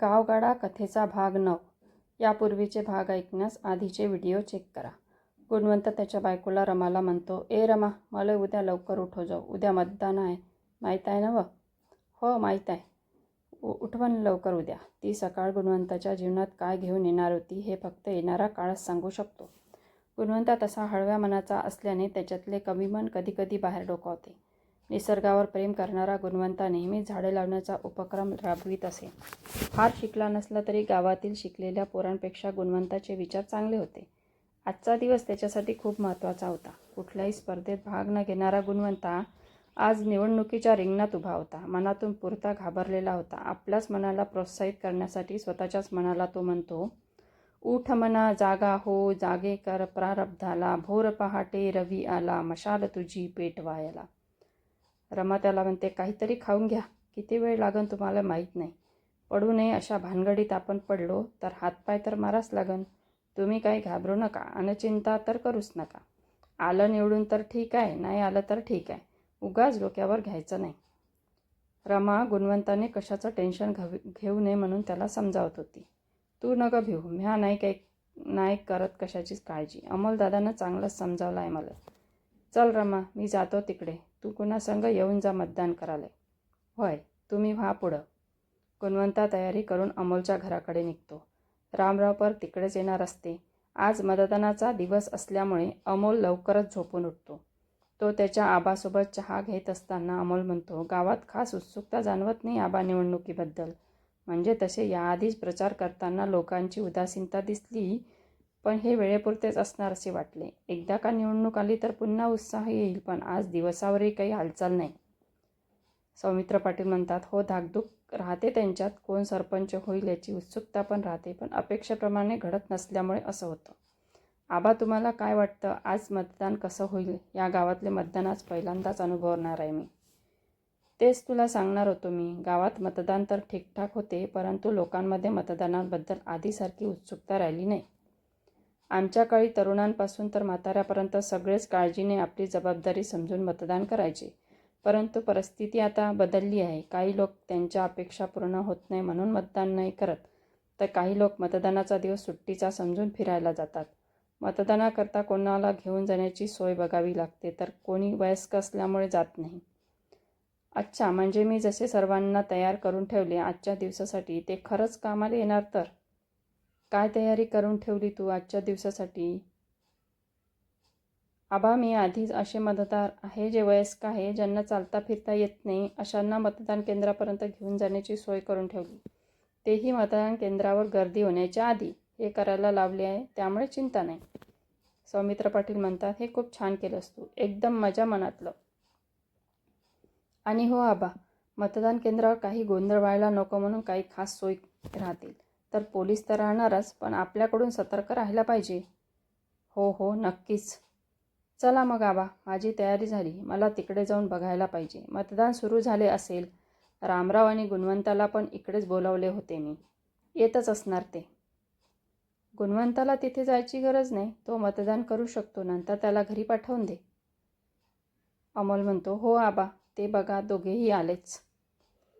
गावगाडा कथेचा भाग नऊ. यापूर्वीचे भाग ऐकण्यास आधीचे व्हिडिओ चेक करा. गुणवंत त्याच्या बायकोला रमाला म्हणतो ए रमा मला उद्या लवकर उठव जाऊ. उद्या मतदान आहे. माहीत आहे ना व? हो माहीत आहे. उ उठवण लवकर उद्या. ती सकाळ गुणवंताच्या जीवनात काय घेऊन येणार होती हे फक्त येणारा काळच सांगू शकतो. गुणवंता तसा हळव्या मनाचा असल्याने त्याच्यातले कमी मन कधीकधी बाहेर डोकावते. निसर्गावर प्रेम करणारा गुणवंता नेहमी झाडे लावण्याचा उपक्रम राबवित असे. फार शिकला नसला तरी गावातील शिकलेल्या पोरांपेक्षा गुणवंताचे विचार चांगले होते. आजचा दिवस त्याच्यासाठी खूप महत्त्वाचा होता. कुठल्याही स्पर्धेत भाग न घेणारा गुणवंता आज निवडणुकीच्या रिंगणात उभा होता. मनातून पुरता घाबरलेला होता. आपल्याच मनाला प्रोत्साहित करण्यासाठी स्वतःच्याच मनाला तो म्हणतो उठ मना जागा हो जागे कर प्रारब्धाला भोर पहाटे रवी आला मशाल तुझी पेटवायला. रमा त्याला म्हणते काहीतरी खाऊन घ्या. किती वेळ लागन तुम्हाला माहीत नाही. पडू नये अशा भानगडीत आपण पडलो तर हातपाय तर माराच लागन. तुम्ही काही घाबरू नका आणि चिंता तर करूच नका. आलं निवडून तर ठीक आहे नाही आलं तर ठीक आहे. उगाच डोक्यावर घ्यायचं नाही. रमा गुणवंताने कशाचं टेन्शन घव घेऊ नये म्हणून त्याला समजावत होती. तू नका भिऊ. म्या नाही काही नाही करत कशाचीच काळजी. अमोलदादानं चांगलंच समजावलं आहे मला. चल रमा मी जातो तिकडे. तू कुणासंग येऊन जा मतदान करायला. होय तुम्ही व्हा पुढं. गुणवंता तयारी करून अमोलच्या घराकडे निघतो. रामराव पर तिकडेच येणार असते. आज मतदानाचा दिवस असल्यामुळे अमोल लवकरच झोपून उठतो. तो त्याच्या आबासोबत चहा घेत असताना अमोल म्हणतो गावात खास उत्सुकता जाणवत नाही आबा निवडणुकीबद्दल. म्हणजे तसे याआधीच प्रचार करताना लोकांची उदासीनता दिसली पण हे वेळेपुरतेच असणार असे वाटले. एकदा का निवडणूक आली तर पुन्हा उत्साह येईल पण आज दिवसावरही काही हालचाल नाही. सौमित्र पाटील म्हणतात हो धाकधूक राहते त्यांच्यात कोण सरपंच होईल याची उत्सुकता पण राहते पण अपेक्षेप्रमाणे घडत नसल्यामुळे असं होतं. आबा तुम्हाला काय वाटतं? आज मतदान कसं होईल? या गावातले मतदान आज पहिल्यांदाच अनुभवणार आहे मी. तेच तुला सांगणार होतो मी. गावात मतदान तर ठीकठाक होते परंतु लोकांमध्ये मतदानाबद्दल आधीसारखी उत्सुकता राहिली नाही. आमच्या काळी तरुणांपासून तर म्हाताऱ्यापर्यंत सगळेच काळजीने आपली जबाबदारी समजून मतदान करायचे. परंतु परिस्थिती आता बदलली आहे. काही लोक त्यांच्या अपेक्षा पूर्ण होत नाही म्हणून मतदान नाही करत. तर काही लोक मतदानाचा दिवस सुट्टीचा समजून फिरायला जातात. मतदानाकरता कोणाला घेऊन जाण्याची सोय बघावी लागते तर कोणी वयस्क असल्यामुळे जात नाही. अच्छा म्हणजे मी जसे सर्वांना तयार करून ठेवले आजच्या दिवसासाठी ते खरंच कामाला येणार तर? काय तयारी करून ठेवली तू आजच्या दिवसासाठी? आबा मी आधीच असे मतदार आहे जे वयस्क आहे ज्यांना चालता फिरता येत नाही अशांना मतदान केंद्रापर्यंत घेऊन जाण्याची सोय करून ठेवली. तेही मतदान केंद्रावर गर्दी होण्याच्या आधी हे करायला लावले आहे त्यामुळे चिंता नाही. सौमित्र पाटील म्हणतात हे खूप छान केलंस तू एकदम मजा मनातलं. आणि हो आबा मतदान केंद्रावर काही गोंधळ व्हायला नको म्हणून काही खास सोयी राहतील. तर पोलीस तर राहणारच पण आपल्याकडून सतर्क राहायला पाहिजे. हो हो नक्कीच. चला मग आबा माझी तयारी झाली. मला तिकडे जाऊन बघायला पाहिजे. मतदान सुरू झाले असेल. रामराव आणि गुणवंताला पण इकडेच बोलावले होते मी. येतच असणार ते. गुणवंताला तिथे जायची गरज नाही. तो मतदान करू शकतो. नंतर त्याला घरी पाठवून दे. अमोल म्हणतो हो आबा ते बघा. दोघेही आलेच.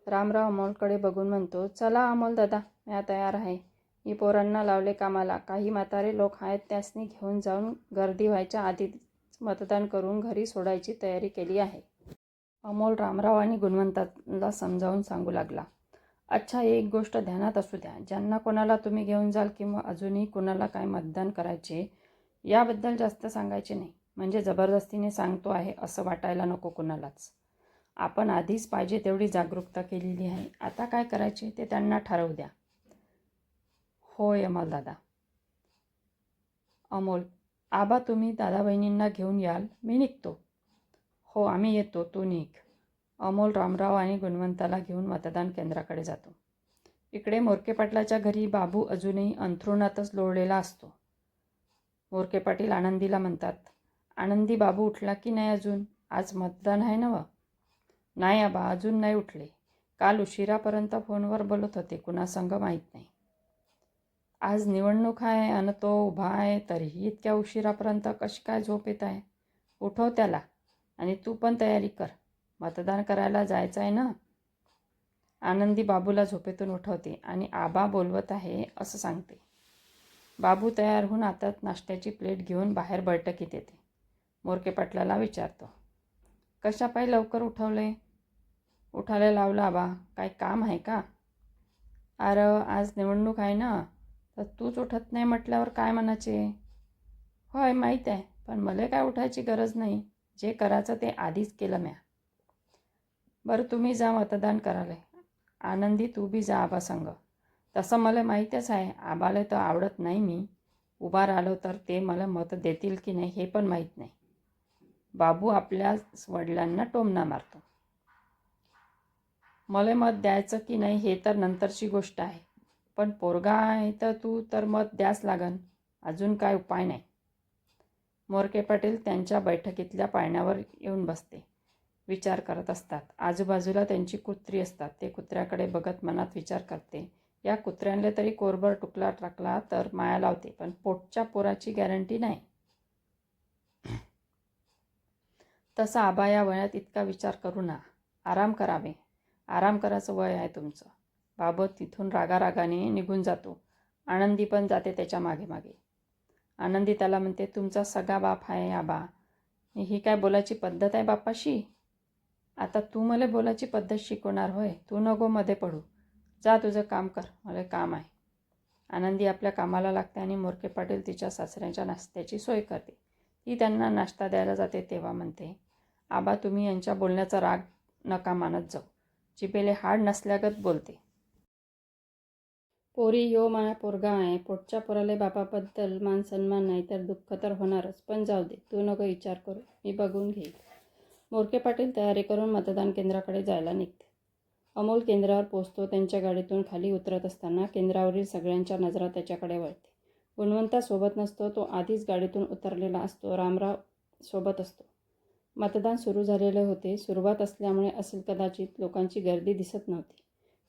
रामराव अमोलकडे बघून म्हणतो चला अमोल दादा. म्या तयार आहे. मी पोरांना लावले कामाला. काही म्हातारे लोक आहेत त्यासनी घेऊन जाऊन गर्दी व्हायच्या आधीच मतदान करून घरी सोडायची तयारी केली आहे. अमोल रामराव आणि गुणवंताला समजावून सांगू लागला. अच्छा एक गोष्ट ध्यानात असू द्या. ज्यांना कोणाला तुम्ही घेऊन जाल किंवा अजूनही कोणाला काय मतदान करायचे याबद्दल जास्त सांगायचे नाही. म्हणजे जबरदस्तीने सांगतो आहे असं वाटायला नको कोणालाच. आपण आधीच पाहिजे तेवढी जागरूकता केलेली आहे. आता काय करायचे ते त्यांना ठरवू द्या. होय अमोल दादा अमोल आबा तुम्ही दादा बहिणींना घेऊन याल मी निघतो. हो आम्ही येतो तू निघ. अमोल रामराव आणि गुणवंताला घेऊन मतदान केंद्राकडे जातो. इकडे मोरके पाटलाच्या घरी बाबू अजूनही अंथरुणातच लोळलेला असतो. मोरके पाटील आनंदीला म्हणतात आनंदी बाबू उठला की नाही अजून? आज मतदान आहे ना व नाही आबा अजून नाही उठले. काल उशिरापर्यंत फोनवर बोलत होते कुणासंग माहीत नाही. आज निवडणूक आहे आणि तो उभा आहे तरीही इतक्या उशिरापर्यंत कशी काय झोप येत आहे? उठव त्याला आणि तू पण तयारी कर. मतदान करायला जायचं आहे ना? आनंदी बाबूला झोपेतून उठवते आणि आबा बोलवत आहे असं सांगते. बाबू तयार होऊन आता नाश्त्याची प्लेट घेऊन बाहेर बैठकीत येते. मोरके पाटलाला विचारतो कशा पायी लवकर उठवले उठायला लावलं आबा काय काम आहे का? अरे आज निवडणूक आहे ना. तर तूच उठत नाही म्हटल्यावर काय म्हणायचे होय माहीत आहे पण मला काय उठायची गरज नाही. जे करायचं ते आधीच केलं म्या. बरं तुम्ही जा मतदान करायला. आनंदी तू बी जा आबा संग तसं मला माहीतच आहे आबाला तर आवडत नाही मी. उभा राहिलो तर ते मला मत देतील की नाही हे पण माहीत नाही. बाबू आपल्या वडिलांना टोमना मारतो. मला मत द्यायचं की नाही हे तर नंतरची गोष्ट आहे. पण पोरगा आहे तर तू तर मत द्यास लागन. अजून काय उपाय नाही. मोरके पाटील त्यांच्या बैठकीतल्या पाळण्यावर येऊन बसते. विचार करत असतात. आजूबाजूला त्यांची कुत्री असतात. ते कुत्र्याकडे बघत मनात विचार करते. या कुत्र्यांले तरी कोरभर टुकला टाकला तर माया लावते पण पोटच्या पोराची गॅरंटी नाही. तसा आबा या वयात इतका विचार करू ना. आराम करावे. आराम करायचं वय आहे तुमचं. बाबत तिथून रागारागाने निघून जातो. आनंदी पण जाते त्याच्यामागे मागे. आनंदी त्याला म्हणते तुमचा सगळा बाप आहे आबा ही काय बोलायची पद्धत आहे बापाशी आता तू मला बोलायची पद्धत शिकवणार होय. तू नको मध्ये पडू. जा तुझं काम कर. मला काम आहे. आनंदी आपल्या कामाला लागते आणि मोरके पाटील तिच्या सासऱ्यांच्या नाश्त्याची सोय करते. ती त्यांना नाश्ता द्यायला जाते तेव्हा म्हणते आबा तुम्ही यांच्या बोलण्याचा राग नका मानत जाऊ. जिबेले हाड नसल्यागत बोलते. पोरी यो माया पोरगा आहे. पोटच्या पोराले बापाबद्दल मान सन्मान नाही तर दुःख तर होणारच. पण जाऊ दे तू नको विचार करू. मी बघून घेईल. मोरके पाटील तयारी करून मतदान केंद्राकडे जायला निघते. अमोल केंद्रावर पोचतो त्यांच्या गाडीतून खाली उतरत असताना केंद्रावरील सगळ्यांच्या नजरा त्याच्याकडे वळते. गुणवंता सोबत नसतो तो आधीच गाडीतून उतरलेला असतो. रामराव सोबत असतो. मतदान सुरू झालेले होते. सुरुवात असल्यामुळे असेल कदाचित लोकांची गर्दी दिसत नव्हती.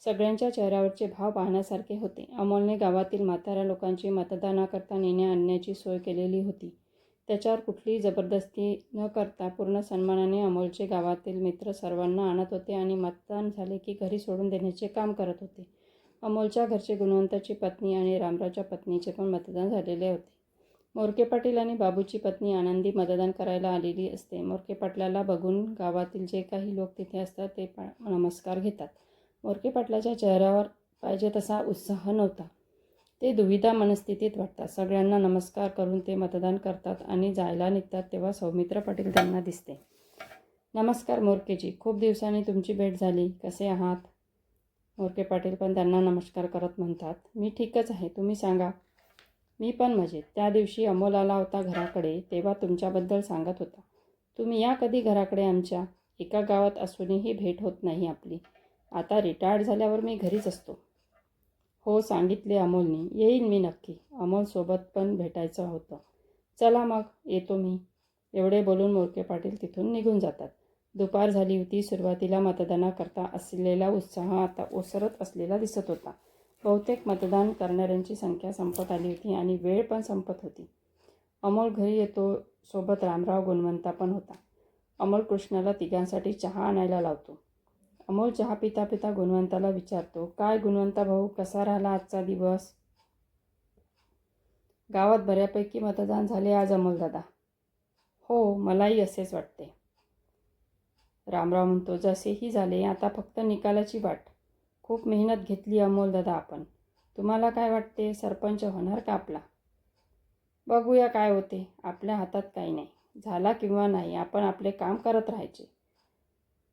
सगळ्यांच्या चेहऱ्यावरचे भाव पाहण्यासारखे होते. अमोलने गावातील म्हाताऱ्या लोकांची मतदानाकरता नेण्या आणण्याची सोय केलेली होती. त्याच्यावर कुठलीही जबरदस्ती न करता पूर्ण सन्मानाने अमोलचे गावातील मित्र सर्वांना आणत होते आणि मतदान झाले की घरी सोडून देण्याचे काम करत होते. अमोलच्या घरचे गुणवंताची पत्नी आणि रामरावच्या पत्नीचे पण मतदान झालेले होते. मोरके पाटील आणि बाबूची पत्नी आनंदी मतदान करायला आलेली असते. मोरके पाटलाला बघून गावातील जे काही लोक तिथे असतात ते पा नमस्कार घेतात. मोरके पाटलाच्या चेहऱ्यावर पाहिजे तसा उत्साह नव्हता. ते दुविधा मनस्थितीत वाटतात. सगळ्यांना नमस्कार करून ते मतदान करतात आणि जायला निघतात तेव्हा सौमित्र पाटील त्यांना दिसते. नमस्कार मोरकेजी खूप दिवसांनी तुमची भेट झाली. कसे आहात? मोरके पाटील पण त्यांना नमस्कार करत म्हणतात. मी ठीकच आहे. तुम्ही सांगा. मी पण मजेत. त्या दिवशी अमोल आला होता घराकडे. तेव्हा तुमच्याबद्दल सांगत होता. तुम्ही या कधी घराकडे आमच्या? एका गावात असूनही भेट होत नाही आपली. आता रिटायर्ड झाल्यावर मी घरीच असतो. हो सांगितले अमोलनी. येईन मी नक्की. अमोलसोबत पण भेटायचं होतं. चला मग येतो मी. एवढे बोलून मोरके पाटील तिथून निघून जातात. दुपार झाली होती. सुरुवातीला मतदानाकरता असलेला उत्साह आता ओसरत असलेला दिसत होता. बहुतेक मतदान करणाऱ्यांची संख्या संपत आली होती आणि वेळ पण संपत होती. अमोल घरी येतो. सोबत रामराव गुणवंता पण होता. अमोल कृष्णाला तिघांसाठी चहा आणायला लावतो. अमोल चहा पिता पिता गुणवंताला विचारतो काय गुणवंता भाऊ? कसा राहिला आजचा दिवस? गावात बऱ्यापैकी मतदान झाले आज अमोलदादा हो मलाही असेच वाटते. रामराव म्हणतो जसेही झाले आता फक्त निकालाची वाट. खूप मेहनत घेतली अमोलदादा आपण. तुम्हाला काय वाटते? सरपंच होणार का आपला? बघूया काय होते. आपल्या हातात काही नाही. झाला किंवा नाही आपण आपले काम करत राहायचे.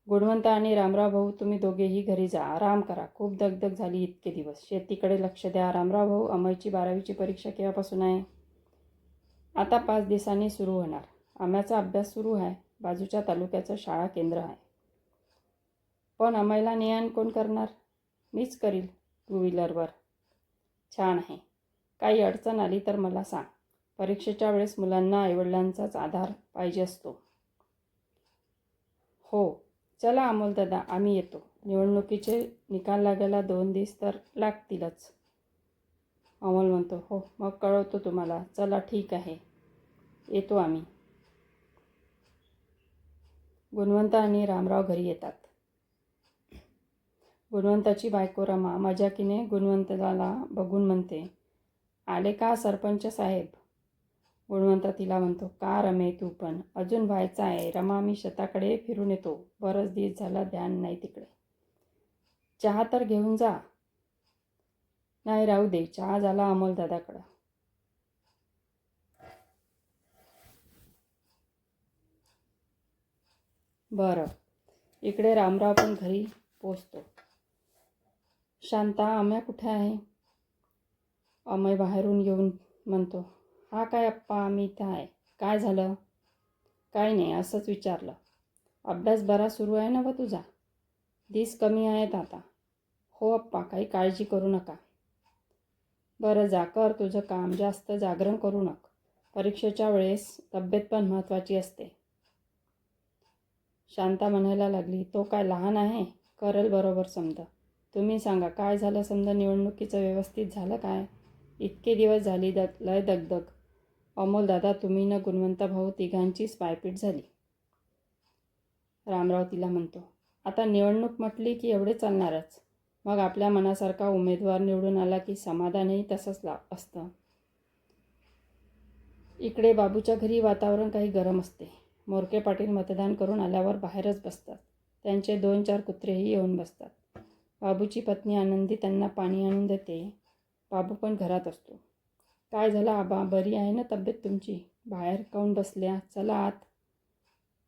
गुणवंत आणि रामराव भाऊ तुम्ही दोघेही घरी जा. आराम करा. खूप दगदग झाली इतके दिवस. शेतीकडे लक्ष द्या. रामराव भाऊ अमयची बारावीची परीक्षा केव्हापासून आहे? आता पाच दिवसांनी सुरू होणार. आम्याचा अभ्यास सुरू आहे. बाजूच्या तालुक्याचं शाळा केंद्र आहे. पण अमयला नियान कोण करणार? मीच करील टू व्हीलरवर छान आहे. काही अडचण आली तर मला सांग. परीक्षेच्या वेळेस मुलांना आईवडिलांचाच आधार पाहिजे असतो. हो. चला अमोलदादा आम्ही येतो. निवडणुकीचे निकाल लागायला दोन दिवस तर लागतीलच. अमोल म्हणतो हो मग कळवतो तुम्हाला. चला ठीक आहे. येतो आम्ही. गुणवंत आणि रामराव घरी येतात. गुणवंताची बायको रमा मजाकीने गुणवंताला बघून म्हणते आले का सरपंच साहेब? गुणवंत तिला म्हणतो का रमे तू पण? अजून व्हायचं आहे. रमा मी शेताकडे फिरून येतो. बरंच दिस झाला ध्यान नाही तिकडे. चहा तर घेऊन जा. नाही राहू दे. चहा झाला अमोल दादाकडं. बरं. इकडे रामराव पण घरी पोचतो. शांता आम्या कुठे आहे? अमय बाहेरून येऊन म्हणतो. हा काय अप्पा मी इथं आहे. काय झालं? काय नाही असंच विचारलं. अभ्यास बरा सुरू आहे ना व तुझा? दिस कमी आहेत आता. हो अप्पा काही काळजी करू नका. बरं जा कर तुझं काम जास्त जागरण करू नका. परीक्षेच्या वेळेस तब्येत पण महत्त्वाची असते. शांता म्हणायला लागली तो काय लहान आहे? करेल बरोबर समजा. तुम्ही सांगा काय झालं समजा? निवडणुकीचं व्यवस्थित झालं काय? इतके दिवस झाली दग लय दगदग. अमोल दादा तुम्ही न गुणवंता भाऊ तिघांचीच पायपीट झाली. रामराव तिला म्हणतो आता निवडणूक म्हटली की एवढे चालणारच. मग आपल्या मनासारखा उमेदवार निवडून आला की समाधानही तसंच ला असतं. इकडे बाबूच्या घरी वातावरण काही गरम असते. मोरके पाटील मतदान करून आल्यावर बाहेरच बसतात. त्यांचे दोन चार कुत्रेही येऊन बसतात. बाबूची पत्नी आनंदी त्यांना पाणी आणून देते. बाबू पण घरात असतो. काय झालं? आबा बरी आहे ना तब्येत तुमची? बाहेर काऊन बसल्या? चला आत.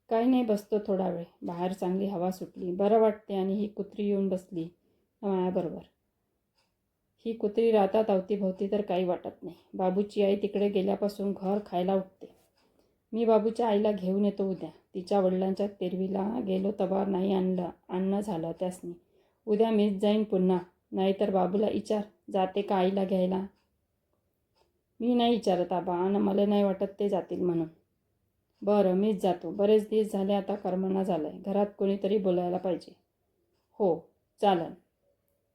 काही नाही बसतो थोडा वेळ. बाहेर चांगली हवा सुटली. बरं वाटते आणि ही कुत्री येऊन बसली. मायाबरोबर. ही कुत्री राहतात अवतीभोवती तर काही वाटत नाही. बाबूची आई तिकडे गेल्यापासून घर खायला उठते. मी बाबूच्या आईला घेऊन येतो उद्या. तिच्या वडिलांच्या तेरवीला गेलो तबार नाही आणलं. आणणं झालं त्यासनी. उद्या मीच जाईन पुन्हा. नाहीतर बाबूला विचार. जाते का आईला घ्यायला? मी नाही विचारत आबा आणि मला नाही वाटत ते जातील म्हणून. बरं मीच जातो. बरेच दिवस झाले आता कर्मणा झालं आहे घरात कोणीतरी बोलायला पाहिजे. हो चालन.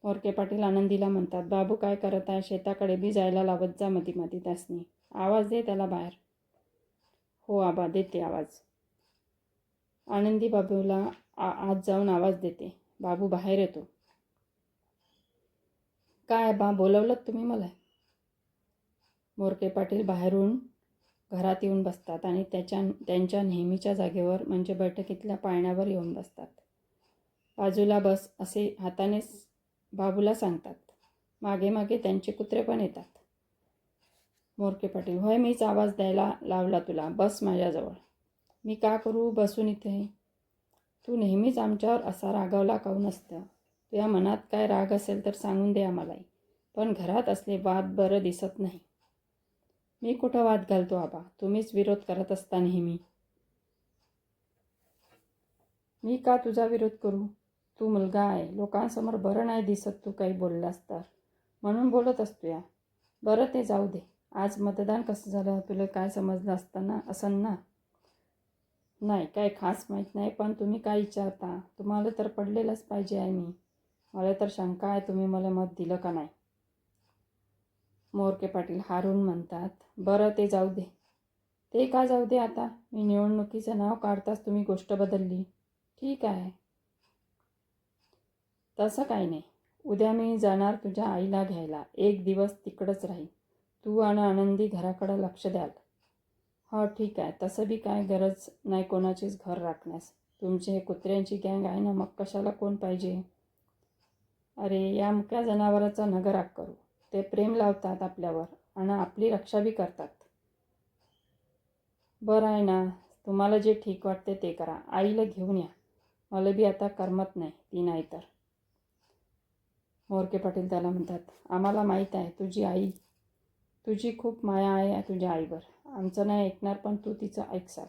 मोरके पाटील आनंदीला म्हणतात बाबू काय करत आहे? शेताकडे बी जायला लावत जा मधी मधी त्यासनी. आवाज दे त्याला बाहेर. हो आबा देते आवाज. आनंदी बाबूला आ आज जाऊन आवाज देते. बाबू बाहेर येतो. काय बा बोलवलं तुम्ही मला? मोरके पाटील बाहेरून घरात येऊन बसतात आणि त्याच्या त्यांच्या नेहमीच्या जागेवर म्हणजे बैठकीतल्या पाळण्यावर येऊन बसतात. बाजूला बस असे हातानेच बाबूला सांगतात. मागे मागे त्यांचे कुत्रे पण येतात. मोरके पाटील होय मीच आवाज द्यायला लावला तुला. बस माझ्याजवळ. मी का करू बसून इथे? तू नेहमीच आमच्यावर असा रागावला काऊन असतं तुझ्या मनात काय राग असेल तर सांगून दे आम्हालाही. पण घरात असले वाद बरं दिसत नाही. मी कुठं वाद घालतो आबा? तुम्हीच विरोध करत असता नेहमी. मी का तुझा विरोध करू? तू मुलगा आहे. लोकांसमोर बरं नाही दिसत तू काही बोललास तर. म्हणून बोलत असतो या बरं ते जाऊ दे. आज मतदान कसं झालं? तुला काय समजलं असताना असं ना? नाही काय खास माहीत नाही पण तुम्ही काय विचारता? तुम्हाला तर पडलेलंच पाहिजे आहे मी. मला तर शंका आहे तुम्ही मला मत दिलं का नाही? मोरके पाटील हारून म्हणतात बरं ते जाऊ दे. ते का जाऊ दे आता? मी निवडणुकीचं नाव काढताच तुम्ही गोष्ट बदलली. ठीक आहे. तसं काही नाही. उद्या मी जाणार तुझ्या आईला घ्यायला. एक दिवस तिकडंच राहील तू आणि आनंदी घराकडं लक्ष द्याल. हो ठीक आहे. तसं बी काय गरज नाही कोणाचीच घर राखण्यास. तुमचे हे कुत्र्यांची गँग आहे ना मग कशाला कोण पाहिजे? अरे या मुक्या जनावराचा नगराग करू. ते प्रेम लावतात आपल्यावर आणि आपली रक्षा बी करतात. बरं आहे ना तुम्हाला जे ठीक वाटते ते करा. आईला घेऊन या. मला बी आता करमत नाही ती नाही तर. मोरके पाटील त्याला म्हणतात आम्हाला माहीत आहे तुझी आई तुझी खूप माया आहे तुझ्या आईवर. आमचं नाही ऐकणार पण तू तिचं ऐकसाल.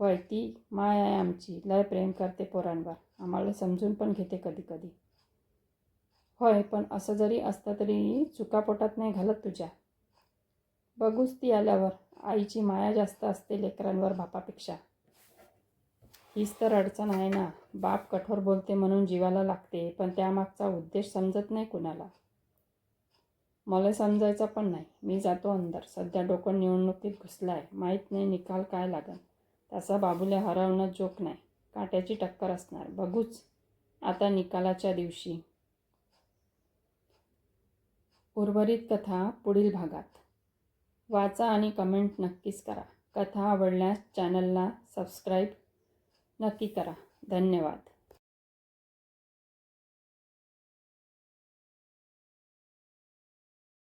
होय ती माया आहे आमची. लय प्रेम करते पोरांवर. आम्हाला समजून पण घेते कधी कधी होय पण असं जरी असतं तरी चुकापोटात नाही घालत तुझ्या. बघूच ती आल्यावर. आईची माया जास्त असते लेकरांवर बापापेक्षा. हीच तर अडचण आहे ना. बाप कठोर बोलते म्हणून जीवाला लागते पण त्यामागचा उद्देश समजत नाही कुणाला. मला समजायचं पण नाही. मी जातो अंदर. सध्या डोकं निवडणुकीत घुसलं आहे माहीत नाही निकाल काय लागन. त्याचा बाबूला हरवणं जोक नाही. काट्याची टक्कर असणार. बघूच. आता निकालाच्या दिवशी. उर्वरित कथा पुढील भागात. वाचा आणि कमेंट नक्कीच करा. कथा आवडल्यास चॅनलला सबस्क्राईब नक्की करा. धन्यवाद.